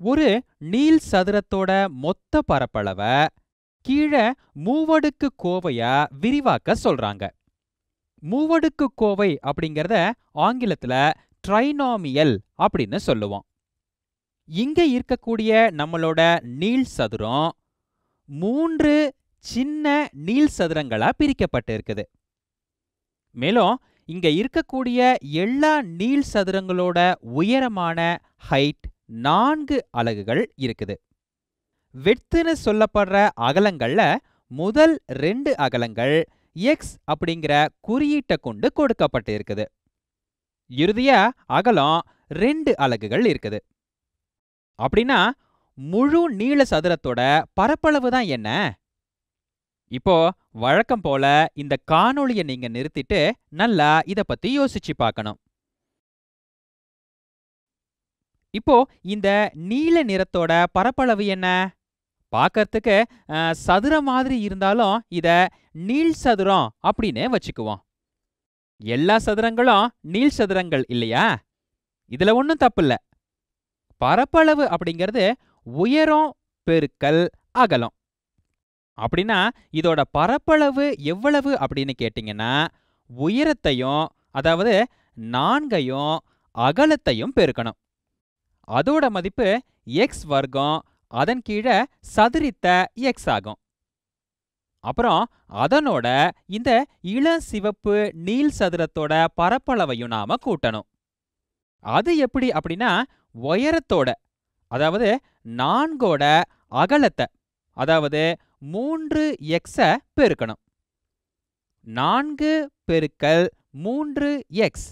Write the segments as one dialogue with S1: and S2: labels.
S1: ஒரு நீள் சதுரத்தோட மொத்த பரப்பளவ கீழே மூவடுக்கு கோவையா விரிவாக்க சொல்றாங்க. மூவடுக்கு கோவை அப்படிங்கறத ஆங்கிலத்துல ட்ரைனாமியல் அப்படின்னு சொல்லுவோம். இங்க இருக்கக்கூடிய நம்மளோட நீள் சதுரம் மூன்று சின்ன நீள் சதுரங்களா பிரிக்கப்பட்டு இருக்குது மேலும் இங்க இருக்கக்கூடிய எல்லா நீள் சதுரங்களோட உயரமான ஹைட் நான்கு அலகுகள் இருக்குது. வெட்டுன்னு சொல்லப்படுற அகலங்கள்ல முதல் ரெண்டு அகலங்கள் எக்ஸ் அப்படிங்கிற குறியீட்டை கொண்டு கொடுக்கப்பட்டு இருக்குது இறுதியா அகலம் ரெண்டு அலகுகள் இருக்குது. அப்படின்னா முழு நீள சதுரத்தோட பரப்பளவு தான் என்ன? இப்போ வழக்கம் போல இந்த காணொளியை நீங்க நிறுத்திட்டு நல்லா இத பத்தி யோசிச்சு பார்க்கணும். இப்போ இந்த நீல நிறத்தோட பரப்பளவு என்ன? பார்க்கறதுக்கு சதுர சதுரம் மாதிரி இருந்தாலும் இத நீள் சதுரம் அப்படின்னு வச்சுக்குவோம். எல்லா சதுரங்களும் நீள் சதுரங்கள் இல்லையா? இதுல ஒன்றும் தப்பில்ல. பரப்பளவு அப்படிங்கிறது உயரம் பெருக்கல் அகலம். அப்படின்னா இதோட பரப்பளவு எவ்வளவு அப்படின்னு கேட்டிங்கன்னா உயரத்தையும் அதாவது நான்கையும் அகலத்தையும் பெருக்கணும். அதோட மதிப்பு எக்ஸ் வர்க்கம் அதன் கீழே சதுரித்த எக்ஸ் ஆகும். அப்புறம் அதனோட இந்த இளசிவப்பு நீள் சதுரத்தோட பரப்பளவையும் நாம கூட்டணும். அது எப்படி அப்படின்னா உயரத்தோட அதாவது நான்கோட அகலத்தை அதாவது மூன்று எக்ஸ பெருக்கணும். நான்கு பெருக்கல் மூன்று எக்ஸ்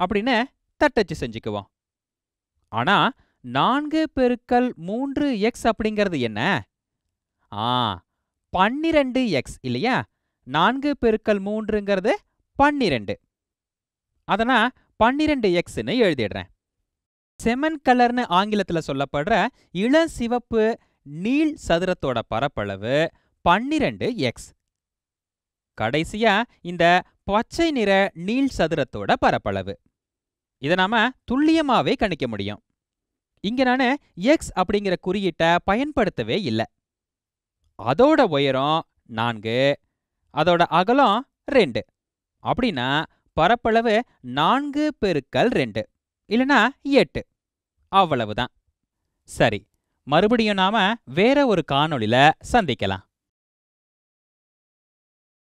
S1: அப்படின்னு தட்டச்சு செஞ்சுக்குவோம். ஆனா நான்கு பெருக்கல் மூன்று எக்ஸ் அப்படிங்கிறது என்ன? ஆ பன்னிரண்டு எக்ஸ் இல்லையா? நான்கு பெருக்கல் மூன்றுங்கிறது பன்னிரெண்டு. அதனா பன்னிரெண்டு எக்ஸ்னு எழுதிடுறேன். செமன் கலர்னு ஆங்கிலத்துல சொல்லப்படுற இளசிவப்பு நீள் சதுரத்தோட பரப்பளவு பன்னிரண்டு எக்ஸ் கடைசியா இந்த பச்சை நிற நீள் சதுரத்தோட பரப்பளவு. இதை நாம துல்லியமாவே கணிக்க முடியும். இங்க நானு எக்ஸ் அப்படிங்கிற குறியீட்டை பயன்படுத்தவே இல்லை. அதோட உயரம் நான்கு அதோட அகலம் ரெண்டு. அப்படின்னா பரப்பளவு நான்கு பெருக்கல் ரெண்டு இல்லனா எட்டு. அவ்வளவுதான். சரி மறுபடியும் நாம வேற ஒரு காணொளியில சந்திக்கலாம்.